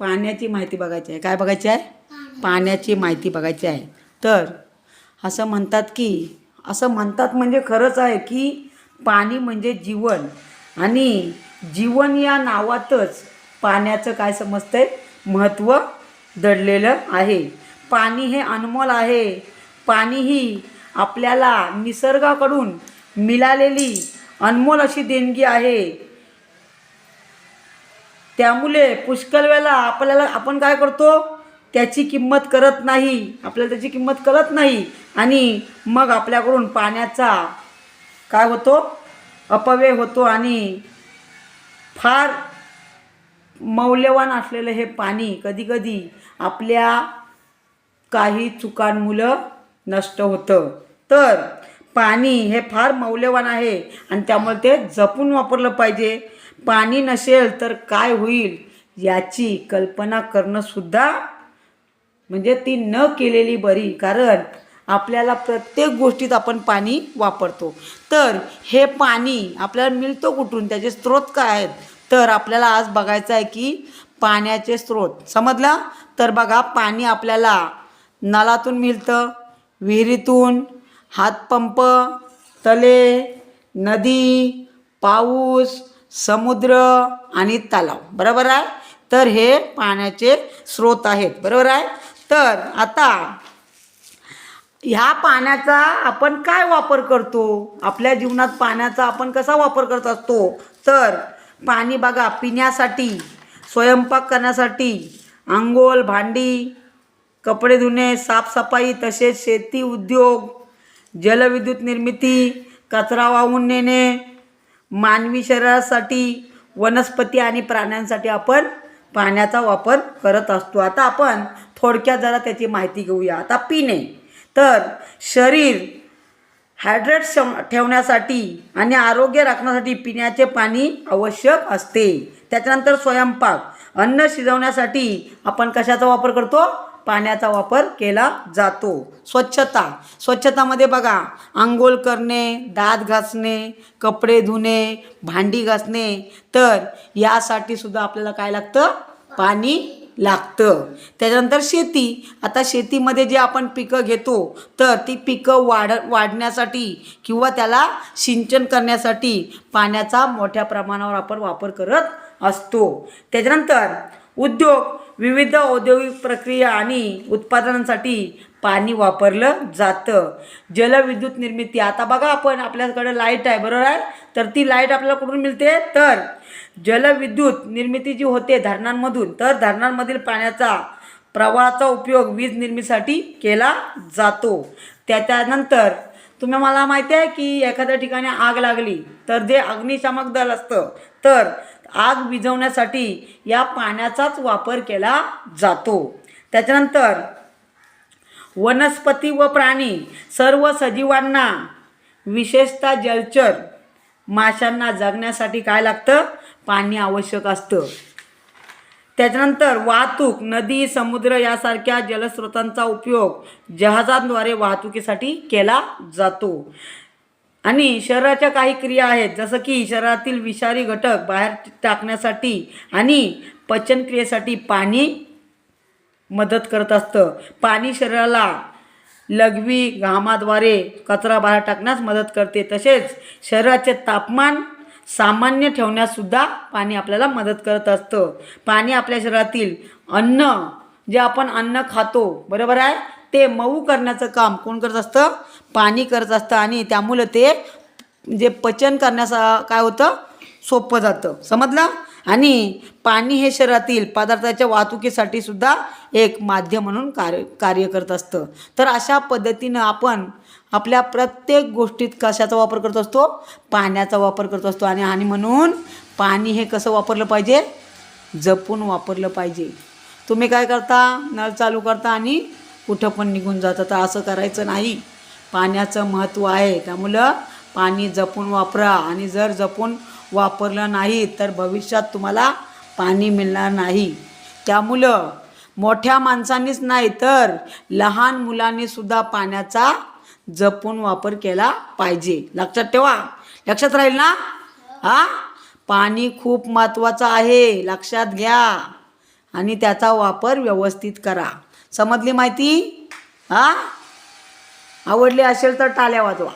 पाण्याची माहिती बघायची आहे. काय बघायची आहे? पाण्याची माहिती बघायची आहे. तर असं म्हणतात की असं म्हणतात म्हणजे खरंच आहे की पाणी म्हणजे जीवन. आणि जीवन या नावातच पाण्याचं काय समजतंय? महत्त्व दडलेलं आहे. पाणी हे अनमोल आहे. पाणी ही आपल्याला निसर्गाकडून मिळालेली अनमोल अशी देणगी आहे. त्यामुळे पुष्कळ वेळेला आपल्याला आपण काय करतो? त्याची किंमत करत नाही. आपल्याला त्याची किंमत कळत नाही. आणि मग आपल्याकडून पाण्याचा काय होतो? अपव्यय होतो आणि फार मौल्यवान असलेलं हे पाणी कधीकधी आपल्या काही चुकांमुळं नष्ट होतं. तर पाणी हे फार मौल्यवान आहे आणि त्यामुळे ते जपून वापरलं पाहिजे. पाणी नसेल तर काय होईल याची कल्पना करणंसुद्धा म्हणजे ती न केलेली बरी. कारण आपल्याला प्रत्येक गोष्टीत आपण पाणी वापरतो. तर हे पाणी आपल्याला मिळतो कुठून? त्याचे स्रोत काय आहेत? तर आपल्याला आज बघायचं आहे की पाण्याचे स्रोत. समजला? तर बघा पाणी आपल्याला नळातून मिळतं विहिरीतून हातपंप तले नदी पाऊस समुद्र आणि तलाव. बरोबर आहे? तर हे पाण्याचे स्रोत आहेत. बरोबर आहे? तर आता ह्या पाण्याचा आपण काय वापर करतो? आपल्या जीवनात पाण्याचा आपण कसा वापर करत असतो? तर पाणी बघा पिण्यासाठी स्वयंपाक करण्यासाठी आंघोळ भांडी कपडे धुणे साफसफाई तसेच शेती उद्योग जलविद्युत निर्मिती कचरा वाहून नेणे मानवी शरीरासाठी वनस्पती आणि प्राण्यांसाठी आपण पाण्याचा वापर करत असतो. आता आपण थोडक्यात जरा त्याची माहिती घेऊया. आता पिणे. तर शरीर हायड्रेट ठेवण्यासाठी आणि आरोग्य राखण्यासाठी पिण्याचे पाणी आवश्यक असते. त्याच्यानंतर स्वयंपाक. अन्न शिजवण्यासाठी आपण कशाचा वापर करतो? पाण्याचा वापर केला जातो. स्वच्छता. स्वच्छतामध्ये बघा आंघोळ करणे दात घासणे कपडे धुणे भांडी घासणे तर यासाठी सुद्धा आपल्याला काय लागतं? पाणी लागतं. त्याच्यानंतर शेती. आता शेतीमध्ये जे आपण पिकं घेतो तर ती पिकं वाढ वाढण्यासाठी किंवा त्याला सिंचन करण्यासाठी पाण्याचा मोठ्या प्रमाणावर आपण वापर करत असतो. त्याच्यानंतर उद्योग. विविध औद्योगिक प्रक्रिया आणि उत्पादनांसाठी पाणी वापरलं जातं. जलविद्युत निर्मिती. आता बघा आपण आपल्याकडं लाइट आहे बरोबर आहे? तर ती लाइट आपल्याला कुठून मिळते? तर जलविद्युत निर्मिती जी होते धरणांमधून तर धरणांमधील पाण्याचा प्रवाहाचा उपयोग वीज निर्मितीसाठी केला जातो. त्याच्यानंतर तुम्ही मला माहिती आहे की एखाद्या ठिकाणी आग लागली तर जे अग्निशामक दल असतं तर आग विझवण्यासाठी या पाण्याचाच वापर केला जातो. त्याच्यानंतर वनस्पती व प्राणी सर्व सजीवांना विशेषतः जलचर माशांना जगण्यासाठी काय लागतं? पाणी आवश्यक असतं. त्याच्यानंतर वाहतूक नदी समुद्र यासारख्या जलस्रोतांचा उपयोग जहाजांद्वारे वाहतुकीसाठी केला जातो. आणि शरीराच्या काही क्रिया आहेत जसं की शरीरातील विषारी घटक बाहेर टाकण्यासाठी आणि पचनक्रियेसाठी पाणी मदत करत असतं. पाणी शरीराला लघवी घामाद्वारे कचरा बाहेर टाकण्यास मदत करते. तसेच शरीराचे तापमान सामान्य ठेवण्याससुद्धा पाणी आपल्याला मदत करत असतं. पाणी आपल्या शरीरातील अन्न जे आपण अन्न खातो बरोबर आहे? ते मऊ करण्याचं काम कोण करत असतं? पाणी करत असतं आणि त्यामुळं ते जे पचन करण्याचा काय होतं? सोपं जातं. समजलं? आणि पाणी हे शरीरातील पदार्थाच्या वाहतुकीसाठी सुद्धा एक माध्यम म्हणून कार्य कार्य करत असतं. तर अशा पद्धतीनं आपण आपल्या प्रत्येक गोष्टीत कशाचा वापर करत असतो? पाण्याचा वापर करत असतो. आणि आणि म्हणून पाणी हे कसं वापरलं पाहिजे? जपून वापरलं पाहिजे. तुम्ही काय करता? नळ चालू करता आणि कुठं पण निघून जातं. तर असं करायचं नाही. पाण्याचं महत्त्व आहे. त्यामुळं पाणी जपून वापरा. आणि जर जपून वापरलं नाही तर भविष्यात तुम्हाला पाणी मिळणार नाही. त्यामुळं मोठ्या माणसांनीच नाही तर लहान मुलांनीसुद्धा पाण्याचा जपून वापर केला पाहिजे. लक्षात ठेवा. लक्षात राहील ना? हा? पाणी खूप महत्त्वाचं आहे. लक्षात घ्या. आणि त्याचा वापर व्यवस्थित करा. समजली माहिती? हां? आवडली असेल तर टाळ्या वाजवा.